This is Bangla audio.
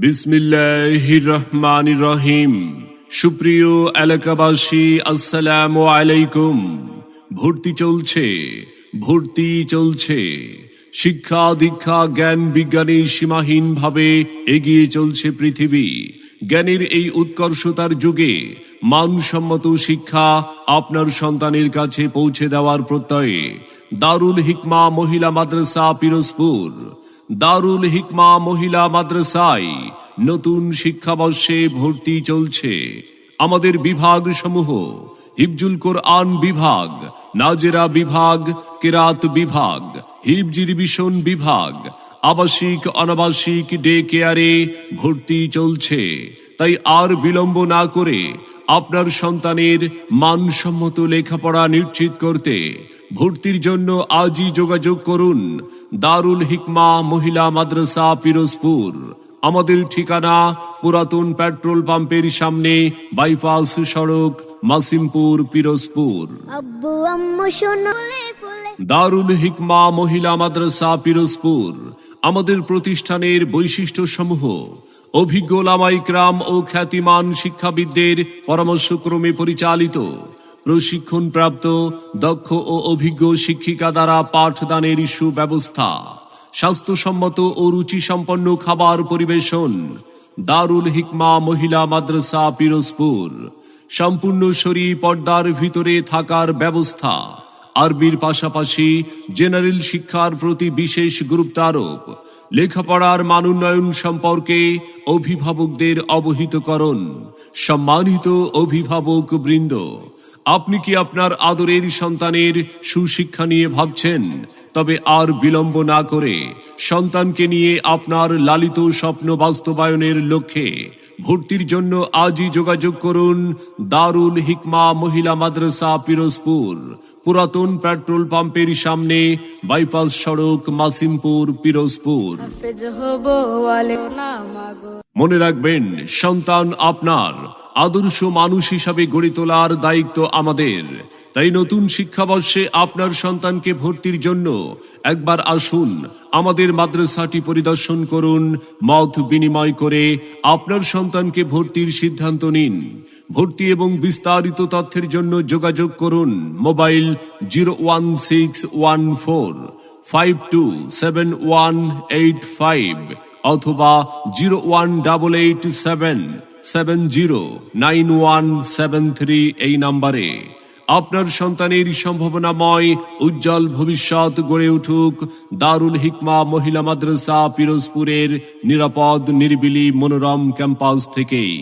বিসমিল্লাহির রহমান রহিম সুপ্রিয় এলাকাবাসী, আসসালামু আলাইকুম। ভর্তি চলছে ভর্তি চলছে। শিক্ষা, দীক্ষা, জ্ঞান, বিজ্ঞানী সীমাহীনভাবে এগিয়ে চলছে পৃথিবী। জ্ঞানের এই উৎকর্ষতার যুগে মানসম্মত শিক্ষা আপনার সন্তানের কাছে পৌঁছে দেওয়ার প্রত্যয়ে। দারুল হিকমা মহিলা মাদ্রাসা পিরোজপুর। দারুল হিকমা মহিলা মাদ্রাসায় নতুন শিক্ষাবর্ষে ভর্তি চলছে। আমাদের বিভাগ সমূহ হিফজুল কোরআন বিভাগ, নাজেরা বিভাগ, কেরাত বিভাগ হিফজি রিভিশন বিভাগ, আবাসিক, অনাবাসিক ডে কেয়ারে ভর্তি চলছে। তাই আর বিলম্ব না করে আপনার সন্তানের মানসম্মত লেখাপড়া নিশ্চিত করতে ভর্তির জন্য আজই যোগাযোগ করুন। দারুল হিকমা মহিলা মাদ্রাসা পিরোজপুর। আমাদের ঠিকানা পুরাতন পেট্রোল পাম্পের সামনে বাইপাস সড়ক মাসিমপুর পিরোজপুর। দারুল হিকমা মহিলা মাদ্রাসা পিরোজপুর। আমাদের প্রতিষ্ঠানের বৈশিষ্ট্য সমূহ অভিজ্ঞ লামাইকরাম ও খ্যাতিমান শিক্ষাবিদদের পরামর্শক্রমে পরিচালিত প্রশিক্ষণপ্রাপ্ত, দক্ষ ও অভিজ্ঞ শিক্ষিকা দ্বারা পাঠদানের সুব্যবস্থা, স্বাস্থ্যসম্মত ও রুচিসম্পন্ন খাবার পরিবেশন, দারুল হিকমা মহিলা মাদ্রাসা পিরোজপুর, সম্পূর্ণ শরী পর্দার ভিতরে থাকার ব্যবস্থা আরবির পাশাপাশি জেনারেল শিক্ষার প্রতি বিশেষ গুরুত্ব আরোপ। লেখাপড়ার মান উন্নয়ন সম্পর্কে অভিভাবকদের অবহিতকরণ। সম্মানিত অভিভাবক বৃন্দ আপনি কি আপনার আদরের সন্তানের সুশিক্ষা নিয়ে ভাবছেন? তবে আর বিলম্ব না করে সন্তানকে নিয়ে আপনার লালিত স্বপ্ন বাস্তবায়নের লক্ষ্যে ভর্তির জন্য আজই যোগাযোগ করুন দারুল হিকমা মহিলা মাদ্রাসা পিরোজপুর। পুরাতন পেট্রোল পাম্পের সামনে বাইপাস সড়ক মাসিমপুর পিরোজপুর। মনে রাখবেন সন্তান আপনার। আদর্শ মানুষ হিসাবে গড়ে তোলার দায়িত্ব আমাদের। তাই নতুন শিক্ষাবর্ষে আপনার সন্তানকে ভর্তির জন্য একবার আসুন, আমাদের মাদ্রাসাটি পরিদর্শন করুন, মত বিনিময় করে আপনার সন্তানকে ভর্তির সিদ্ধান্ত নিন। ভর্তি এবং বিস্তারিত তথ্যের জন্য যোগাযোগ করুন, mobile zero one six one four five two seven one eight five অথবা zero one double eight seven seven zero nine one seven three এই নাম্বারে আপনার সন্তানের সম্ভাবনাময় উজ্জ্বল ভবিষ্যৎ গড়ে উঠুক। দারুল হিকমা মহিলা মাদ্রাসা, পিরোজপুরের নিরাপদ, নিরিবিলি, মনোরম ক্যাম্পাস থেকেই।